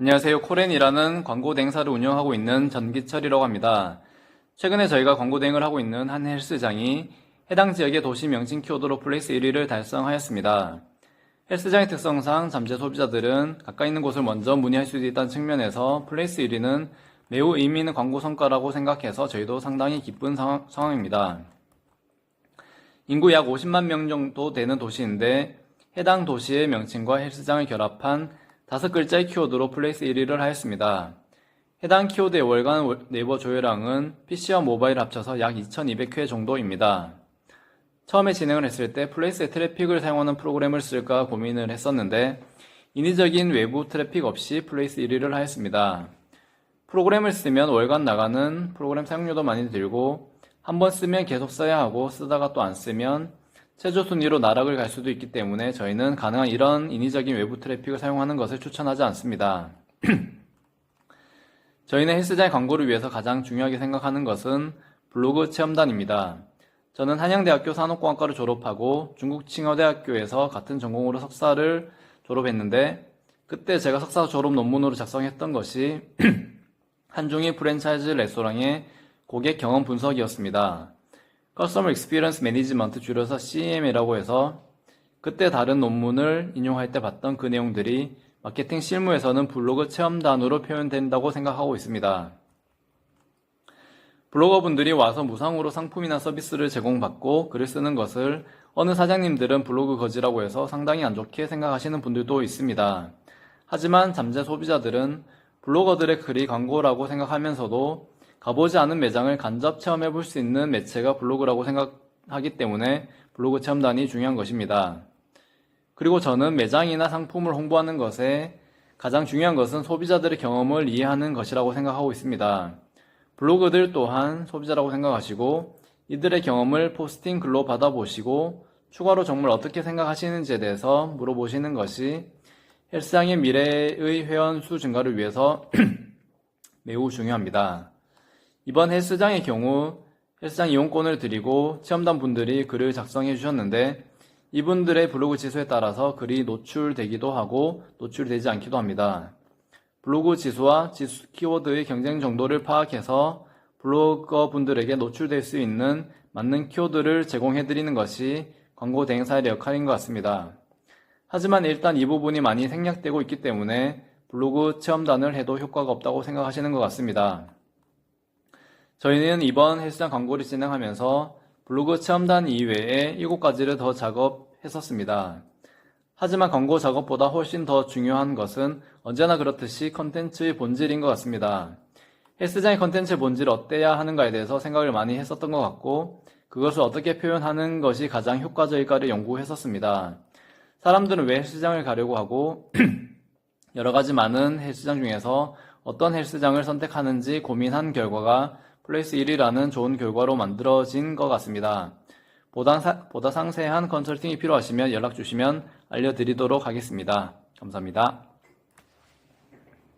안녕하세요. 코렌이라는 광고 대행사를 운영하고 있는 전기철이라고 합니다. 최근에 저희가 광고 대행을 하고 있는 한 헬스장이 해당 지역의 도시 명칭 키워드로 플레이스 1위를 달성하였습니다. 헬스장의 특성상 잠재 소비자들은 가까이 있는 곳을 먼저 문의할 수 있다는 측면에서 플레이스 1위는 매우 의미 있는 광고 성과라고 생각해서 저희도 상당히 기쁜 상황, 상황입니다. 인구 약 50만 명 정도 되는 도시인데 해당 도시의 명칭과 헬스장을 결합한 다섯 글자의 키워드로 플레이스 1위를 하였습니다. 해당 키워드의 월간 월- 네이버 조회량은 PC와 모바일 합쳐서 약 2200회 정도입니다. 처음에 진행을 했을 때 플레이스의 트래픽을 사용하는 프로그램을 쓸까 고민을 했었는데 인위적인 외부 트래픽 없이 플레이스 1위를 하였습니다. 프로그램을 쓰면 월간 나가는 프로그램 사용료도 많이 들고 한 번 쓰면 계속 써야 하고 쓰다가 또 안 쓰면 최저 순위로 나락을 갈 수도 있기 때문에 저희는 가능한 이런 인위적인 외부 트래픽을 사용하는 것을 추천하지 않습니다. 저희는 헬스장의 광고를 위해서 가장 중요하게 생각하는 것은 블로그 체험단입니다. 저는 한양대학교 산업공학과를 졸업하고 중국 칭화대학교에서 같은 전공으로 석사를 졸업했는데 그때 제가 석사 졸업 논문으로 작성했던 것이 한중일 프랜차이즈 레스토랑의 고객 경험 분석이었습니다. Customer Experience Management 줄여서 CM이라고 해서 그때 다른 논문을 인용할 때 봤던 그 내용들이 마케팅 실무에서는 블로그 체험단으로 표현된다고 생각하고 있습니다. 블로거분들이 와서 무상으로 상품이나 서비스를 제공받고 글을 쓰는 것을 어느 사장님들은 블로그 거지라고 해서 상당히 안 좋게 생각하시는 분들도 있습니다. 하지만 잠재 소비자들은 블로거들의 글이 광고라고 생각하면서도 가보지 않은 매장을 간접 체험해 볼 수 있는 매체가 블로그라고 생각하기 때문에 블로그 체험단이 중요한 것입니다. 그리고 저는 매장이나 상품을 홍보하는 것에 가장 중요한 것은 소비자들의 경험을 이해하는 것이라고 생각하고 있습니다. 블로그들 또한 소비자라고 생각하시고 이들의 경험을 포스팅 글로 받아보시고 추가로 정말 어떻게 생각하시는지에 대해서 물어보시는 것이 헬스장의 미래의 회원 수 증가를 위해서 매우 중요합니다. 이번 헬스장의 경우 헬스장 이용권을 드리고 체험단 분들이 글을 작성해 주셨는데 이분들의 블로그 지수에 따라서 글이 노출되기도 하고 노출되지 않기도 합니다. 블로그 지수와 지수 키워드의 경쟁 정도를 파악해서 블로거 분들에게 노출될 수 있는 맞는 키워드를 제공해 드리는 것이 광고 대행사의 역할인 것 같습니다. 하지만 일단 이 부분이 많이 생략되고 있기 때문에 블로그 체험단을 해도 효과가 없다고 생각하시는 것 같습니다. 저희는 이번 헬스장 광고를 진행하면서 블로그 체험단 이외에 7가지를 더 작업했었습니다. 하지만 광고 작업보다 훨씬 더 중요한 것은 언제나 그렇듯이 컨텐츠의 본질인 것 같습니다. 헬스장의 컨텐츠의 본질을 어때야 하는가에 대해서 생각을 많이 했었던 것 같고 그것을 어떻게 표현하는 것이 가장 효과적일까를 연구했었습니다. 사람들은 왜 헬스장을 가려고 하고 여러 가지 많은 헬스장 중에서 어떤 헬스장을 선택하는지 고민한 결과가 플레이스 1이라는 좋은 결과로 만들어진 것 같습니다. 보다, 사- 보다 상세한 컨설팅이 필요하시면 연락 주시면 알려드리도록 하겠습니다. 감사합니다.